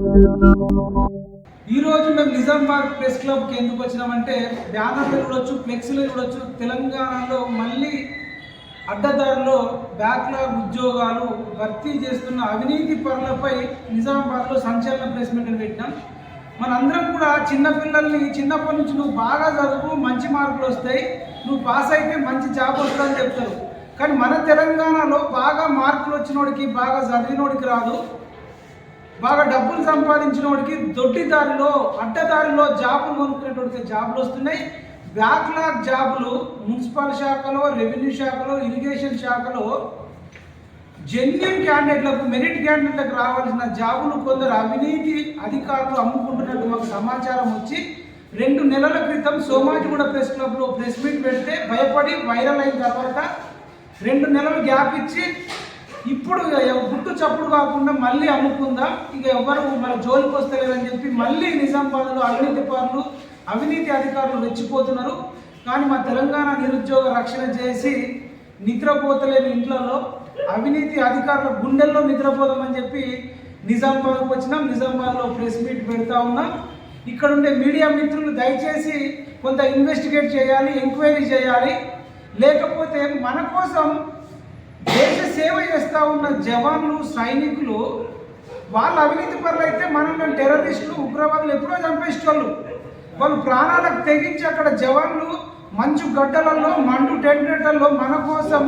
ఈ రోజు మేము నిజామాబాద్ ప్రెస్ క్లబ్కి ఎందుకు వచ్చినామంటే బ్యానర్లు చూడొచ్చు ఫ్లెక్స్లు చూడొచ్చు తెలంగాణలో మళ్ళీ అడ్డదారిలో బ్యాక్లాగ్ ఉద్యోగాలు భర్తీ చేస్తున్న అవినీతి పరులపై నిజామాబాద్లో సంచలన ప్రెస్ మీట్ పెట్టినాం. మనందరం కూడా చిన్నపిల్లల్ని చిన్నప్పటి నుంచి నువ్వు బాగా చదువు మంచి మార్కులు వస్తాయి నువ్వు పాస్ అయితే మంచి జాబ్ వస్తుందని చెప్తారు. కానీ మన తెలంగాణలో బాగా మార్కులు వచ్చినోడికి బాగా చదివినోడికి రాదు. బాగా డబ్బులు సంపాదించిన వాడికి దొడ్డిదారిలో అడ్డదారిలో జాబులు కొనుక్కునేటువంటి జాబులు వస్తున్నాయి. బ్యాక్లాగ్ జాబులు మున్సిపల్ శాఖలో రెవెన్యూ శాఖలో ఇరిగేషన్ శాఖలో జెన్యున్ క్యాండిడేట్లకు మెరిట్ క్యాండిడేట్లకు రావాల్సిన జాబులు కొందరు అవినీతి అధికారులు అమ్ముకుంటున్నట్టు మాకు సమాచారం వచ్చి రెండు నెలల క్రితం సోమాజిగూడ ప్రెస్ క్లబ్లో ప్రెస్ మీట్ పెడితే భయపడి వైరల్ అయిన తర్వాత రెండు నెలలు గ్యాప్ ఇచ్చి ఇప్పుడు గుట్టు చప్పుడు కాకుండా మళ్ళీ అమ్ముకుందా? ఇక ఎవరు మన జోలికి వస్తలేదని చెప్పి మళ్ళీ నిజామాబాద్లో అవినీతి పరులు అవినీతి అధికారులు రెచ్చిపోతున్నారు. కానీ మా తెలంగాణ నిరుద్యోగ రక్షణ చేసి నిద్రపోతలేని ఇంట్లలో అవినీతి అధికారుల గుండెల్లో నిద్రపోదామని చెప్పి నిజామాబాద్కి వచ్చినాం. నిజామాబాద్లో ప్రెస్ మీట్ పెడతా ఉన్నాం. ఇక్కడ ఉండే మీడియా మిత్రులు దయచేసి కొంత ఇన్వెస్టిగేట్ చేయాలి ఎంక్వైరీ చేయాలి. లేకపోతే మన కోసం దేశ సేవ చేస్తూ ఉన్న జవాన్లు సైనికులు వాళ్ళు అవినీతి పరులు అయితే మనం టెర్రరిస్టులు ఉగ్రవాదులు ఎప్పుడో చంపేసేవాళ్ళు వాళ్ళు ప్రాణాలకు తెగించి అక్కడ జవాన్లు మంచు గడ్డలలో మండు టెండర్లలో మన కోసం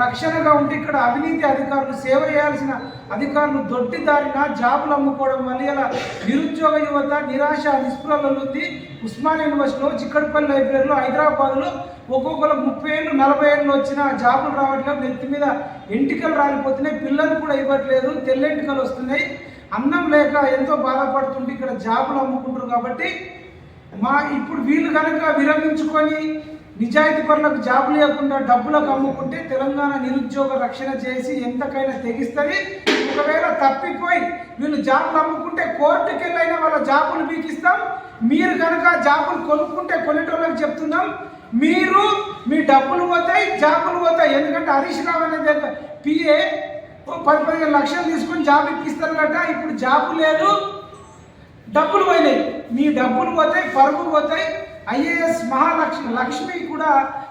రక్షణగా ఉంటే ఇక్కడ అవినీతి అధికారులు సేవ చేయాల్సిన అధికారులు దొడ్డి దారిన జాబులు అమ్ముకోవడం వల్ల ఇలా నిరుద్యోగ యువత నిరాశ నిస్పృహలు ఉంది ఉస్మాన్ యూనివర్సిటీలో చిక్కడపల్లి లైబ్రరీలో హైదరాబాద్లో ఒక్కొక్కరు ముప్పై ఏళ్ళు నలభై ఏళ్ళు వచ్చిన జాబులు రావట్లేదు నెత్తి మీద ఎంటికలు రాలిపోతున్నాయి పిల్లలు కూడా ఇవ్వట్లేదు తెల్లెంటికలు వస్తున్నాయి. అన్నం లేక ఎంతో బాధపడుతుంటే ఇక్కడ జాబులు అమ్ముకుంటారు కాబట్టి మా ఇప్పుడు వీళ్ళు కనుక విరమించుకొని నిజాయితీ పనులకు జాబులు లేకుండా డబ్బులకు అమ్ముకుంటే తెలంగాణ నిరుద్యోగ రక్షణ చేసి ఎంతకైనా తెగిస్తుంది. ఒకవేళ తప్పిపోయి వీళ్ళు జాబులు అమ్ముకుంటే కోర్టుకి వెళ్ళైనా వాళ్ళ జాబులు బీకిస్తాం మీరు కనుక జాబులు కొనుక్కుంటే కొనేటోళ్ళకి చెప్తున్నాం. మీరు మీ డబ్బులు పోతాయి జాబులు పోతాయి. ఎందుకంటే హరీష్ రావు అనే దగ్గర పిఏ పది పదిహేను లక్షలు తీసుకొని జాబ్ ఇప్పిస్తారు కట ఇప్పుడు జాబు లేదు డబ్బులు పోయినాయి. మీ డబ్బులు పోతాయి పరుగులు పోతాయి. ఐఏఎస్ మహాలక్ష్మి లక్ష్మి కూడా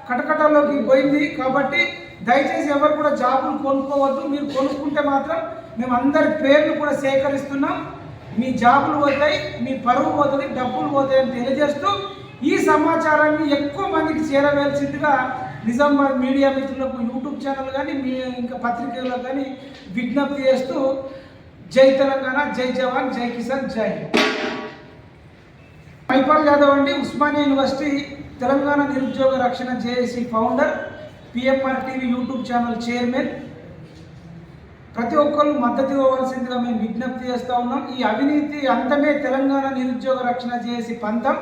కటకటలోకి పోయింది. కాబట్టి దయచేసి ఎవరు కూడా జాబులు కొనుక్కోవద్దు. మీరు కొనుక్కుంటే మాత్రం మేము అందరి పేర్లు కూడా సేకరిస్తున్నాం. మీ జాబులు పోతాయి మీ పరువు పోతుంది డబ్బులు పోతాయి అని తెలియజేస్తూ ఈ సమాచారాన్ని ఎక్కువ మందికి చేరవేయాల్సిందిగా నిజామాబాద్ మీడియా మిత్రులకు యూట్యూబ్ ఛానల్ కానీ మీ ఇంకా పత్రికల్లో కానీ విజ్ఞప్తి చేస్తూ జై తెలంగాణ జై జవాన్ జై కిసాన్ జై పైపాల్ మైపాల్ యాదవ్ అండి ఉస్మానియా యూనివర్సిటీ తెలంగాణ నిరుద్యోగ రక్షణ JAC founder PMR TV YouTube channel chairman ప్రతి ఒక్కరు మద్దతు ఇవ్వవలసిందిగా మేము విజ్ఞప్తి చేస్తూ ఉన్నాం. ఈ అవినీతి అంతమే తెలంగాణ నిరుద్యోగ రక్షణ చేసి పంతం.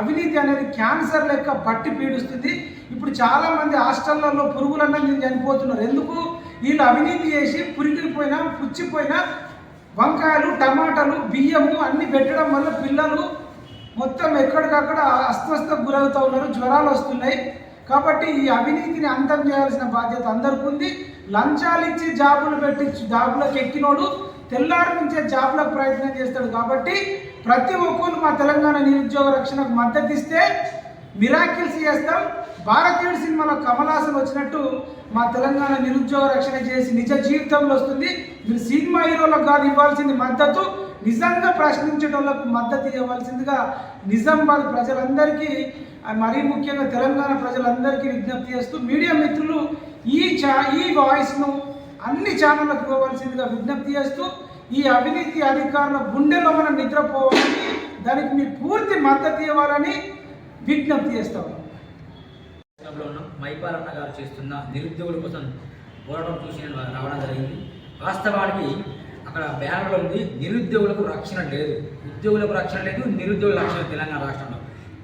అవినీతి అనేది క్యాన్సర్ లెక్క పట్టి పీడిస్తుంది. ఇప్పుడు చాలా మంది హాస్టళ్ళలో పురుగులన్నా నేను చనిపోతున్నారు. ఎందుకు? వీళ్ళు అవినీతి చేసి పురిగిపోయినా పుచ్చిపోయినా వంకాయలు టమాటాలు బియ్యము అన్నీ పెట్టడం వల్ల పిల్లలు మొత్తం ఎక్కడికక్కడ అస్వస్థకు గురవుతూ ఉన్నారు జ్వరాలు వస్తున్నాయి. కాబట్టి ఈ అవినీతిని అంతం చేయాల్సిన బాధ్యత అందరికీ ఉంది. లంచాలు ఇచ్చి జాబులు పెట్టి జాబులకు ఎక్కినోడు తెల్లారి నుంచే జాబులకు ప్రయత్నం చేస్తాడు. కాబట్టి ప్రతి ఒక్కరు మా తెలంగాణ నిరుద్యోగ రక్షణకు మద్దతు ఇస్తే మిరాకిల్స్ చేస్తాం. భారతీయుడు సినిమాలో కమలాసన్ వచ్చినట్టు మా తెలంగాణ నిరుద్యోగ రక్షణ చేసి నిజ జీవితంలో వస్తుంది. మీరు సినిమా హీరోలకు కాదు ఇవ్వాల్సింది మద్దతు. నిజంగా ప్రశ్నించేటోళ్ళకు మద్దతు ఇవ్వాల్సిందిగా నిజామాబాద్ ప్రజలందరికీ మరీ ముఖ్యంగా తెలంగాణ ప్రజలందరికీ విజ్ఞప్తి చేస్తూ మీడియా మిత్రులు ఈ చా ఈ వాయిస్ను అన్ని ఛానళ్ళకు ఇవ్వవలసిందిగా విజ్ఞప్తి చేస్తూ ఈ అవినీతి అధికారుల గుండెలో మనం నిద్రపోవాలని దానికి మీ పూర్తి మద్దతు ఇవ్వాలని విజ్ఞప్తి చేస్తాం. ఉన్న మైపాలన్న గారు చేస్తున్న నిరుద్యోగుల కోసం పోరాటం చూసి రావడం జరిగింది. వాస్తవానికి అక్కడ బ్యానర్లో ఉంది నిరుద్యోగులకు రక్షణ లేదు. ఉద్యోగులకు రక్షణ లేదు నిరుద్యోగుల రక్షణ తెలంగాణ రాష్ట్రంలో.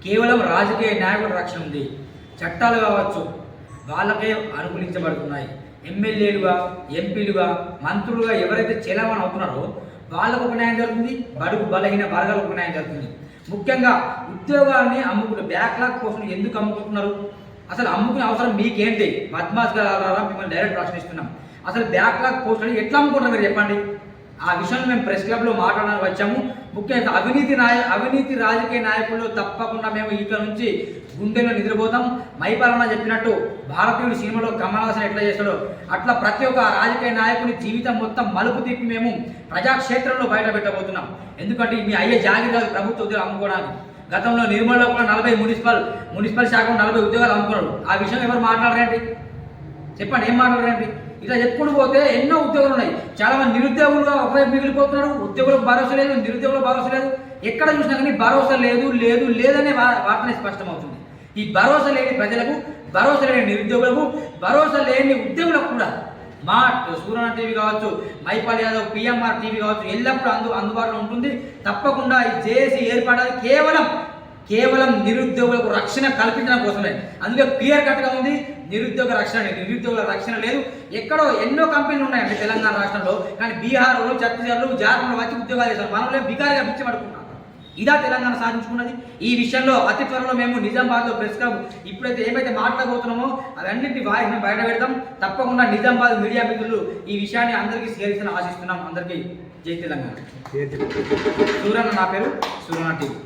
కేవలం రాజకీయ నాయకుల రక్షణ ఉంది. చట్టాలు కావచ్చు వాళ్ళకే అనుకూలించబడుతున్నాయి. ఎమ్మెల్యేలుగా ఎంపీలుగా మంత్రులుగా ఎవరైతే చలామణి అవుతున్నారో వాళ్ళకు ఒక న్యాయం జరుగుతుంది బడుగు బలహీన వర్గాలకు ఒక న్యాయం జరుగుతుంది. ముఖ్యంగా ఉద్యోగాన్ని అమ్ముకున్న బ్యాక్లాగ్ కోసం ఎందుకు అమ్ముకుంటున్నారు? అసలు అమ్ముకునే అవసరం మీకేంటి? మద్మాస్ గారు మిమ్మల్ని డైరెక్ట్ ప్రశ్నిస్తున్నాం. అసలు బ్యాక్లాగ్ పోస్టులు అని ఎట్లా అమ్ముకుంటారు మీరు చెప్పండి? ఆ విషయంలో మేము ప్రెస్ క్లబ్లో మాట్లాడడానికి వచ్చాము. ముఖ్యంగా అవినీతి నాయ అవినీతి రాజకీయ నాయకులు తప్పకుండా మేము ఇక్కడ నుంచి గుండెలో నిద్రపోతాం. మైపాలన చెప్పినట్టు భారతీయుడు సినిమాలో కమలాసన్ ఎట్లా చేస్తాడో అట్లా ప్రతి ఒక్క రాజకీయ నాయకుని జీవితం మొత్తం మలుపు తిప్పి మేము ప్రజాక్షేత్రంలో బయట పెట్టబోతున్నాం ఎందుకంటే మీ అయ్యే జాగ్రత్తలు ప్రభుత్వ ఉద్యోగాలు అమ్ముకోవడానికి. గతంలో నిర్మల్లో కూడా నలభై మున్సిపల్ మున్సిపల్ శాఖ నలభై ఉద్యోగాలు అమ్ముకున్నాడు. ఆ విషయం ఎవరు మాట్లాడరండి చెప్పండి ఏం మాట్లాడారండి? ఇట్లా ఎప్పుడు పోతే ఎన్నో ఉద్యోగాలు ఉన్నాయి. చాలా మంది నిరుద్యోగులుగా ఒకవైపు మిగిలిపోతున్నారు ఉద్యోగులకు భరోసా లేదు నిరుద్యోగులకు భరోసా లేదు. ఎక్కడ చూసినా కానీ భరోసా లేదు లేదు లేదనే వా- వార్తనే స్పష్టమవుతుంది. ఈ భరోసా లేని ప్రజలకు భరోసా లేని నిరుద్యోగులకు భరోసా లేని ఉద్యోగులకు కూడా మా సూర్యన టీవీ కావచ్చు మైపాల్ యాదవ్ పిఎంఆర్ టీవీ కావచ్చు ఎల్లప్పుడూ అందు అందుబాటులో ఉంటుంది. తప్పకుండా ఈ జేఏసీ ఏర్పడాలి. కేవలం కేవలం నిరుద్యోగులకు రక్షణ కల్పించడం కోసమే. అందుకే క్లియర్ కట్గా ఉంది నిరుద్యోగ రక్షణ లేదు. నిరుద్యోగుల రక్షణ లేదు. ఎక్కడో ఎన్నో కంపెనీలు ఉన్నాయండి తెలంగాణ రాష్ట్రంలో. కానీ బీహార్లో ఛత్తీస్గఢ్లో జార్ఖండ్లో వచ్చి ఉద్యోగాలు చేశారు. మనలో బికారిగా పిచ్చి పడుకుంటాం ఇదా తెలంగాణ సాధించుకున్నది. ఈ విషయంలో అతి త్వరలో మేము నిజామాబాద్లో ప్రెస్ క్లబ్ ఇప్పుడైతే ఏమైతే మాట్లాడబోతున్నామో అవన్నింటి వాయిస్ మేము బయట పెడతాం. తప్పకుండా నిజామాబాద్ మీడియా మిత్రులు ఈ విషయాన్ని అందరికీ చేసిన ఆశిస్తున్నాం. అందరికీ జై తెలంగాణ. సూరన్న నా పేరు సూరన్న టీవీ.